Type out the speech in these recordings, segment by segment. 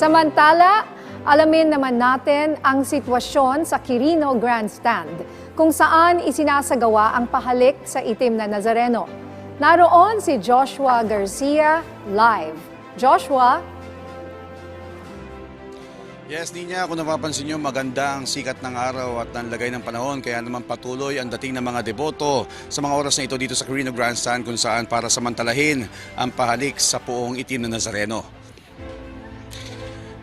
Samantala, alamin naman natin ang sitwasyon sa Quirino Grandstand kung saan isinasagawa ang pahalik sa itim na Nazareno. Naroon si Joshua Garcia live. Joshua, Yes, Ninya, kung napapansin nyo, maganda ang sikat ng araw at ang lagay ng panahon. Kaya naman patuloy ang dating ng mga deboto sa mga oras na ito dito sa Carino Grandstand kung saan para samantalahin ang pahalik sa puong itim na Nazareno.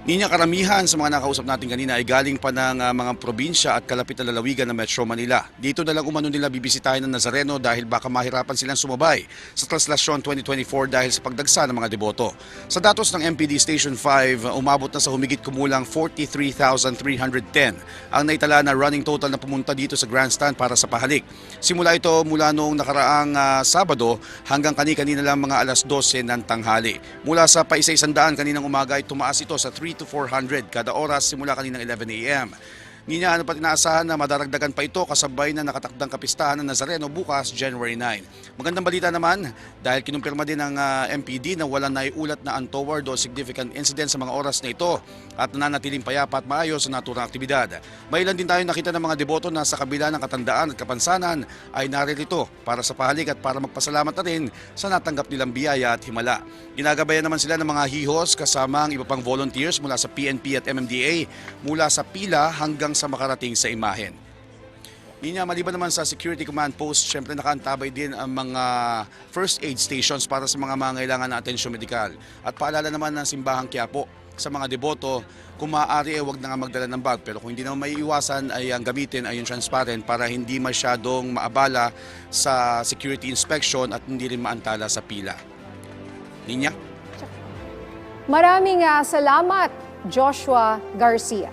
Ninya, karamihan sa mga nakausap natin kanina ay galing pa ng ah, mga probinsya at kalapit na lalawigan ng Metro Manila. Dito na lang umano nila bibisitahin ng Nazareno dahil baka mahirapan silang sumabay sa Translasyon 2024 dahil sa pagdagsa ng mga deboto. Sa datos ng MPD Station 5, umabot na sa humigit kumulang 43,310 ang naitala na running total na pumunta dito sa grandstand para sa pahalik. Simula ito mula noong nakaraang ah, Sabado hanggang kani-kanina lang mga alas 12 ng tanghali. Mula sa paisa-isandaan kaninang umaga ay tumaas ito sa 3 to 400 kada oras simula kaninang 11 a.m. Niya ano pa inaasahan na madaragdagan pa ito kasabay na nakatakdang kapistahan ng Nazareno bukas January 9. Magandang balita naman dahil kinumpirma din ng ah, MPD na wala naiulat na untoward o significant incident sa mga oras na ito at nananatiling payapa at maayos sa naturang aktibidad. May ilan din tayo nakita ng mga deboto na sa kabila ng katandaan at kapansanan ay naririto para sa pahalik at para magpasalamat na rin sa natanggap nilang biyaya at himala. Ginagabayan naman sila ng mga hihos kasama ang iba pang volunteers mula sa PNP at MMDA mula sa pila hanggang sa makarating sa imahen. Ninya, maliban naman sa security command post, syempre nakaantabay din ang mga first aid stations para sa mga mangailangan ng atensyon medikal. At paalala naman ng simbahang Quiapo sa mga deboto, kung maaari ay huwag na nga magdala ng bag. Pero kung hindi naman maiiwasan ay ang gamitin ay yung transparent para hindi masyadong maabala sa security inspection at hindi rin maantala sa pila. Ninya? maraming ah, salamat Joshua Garcia.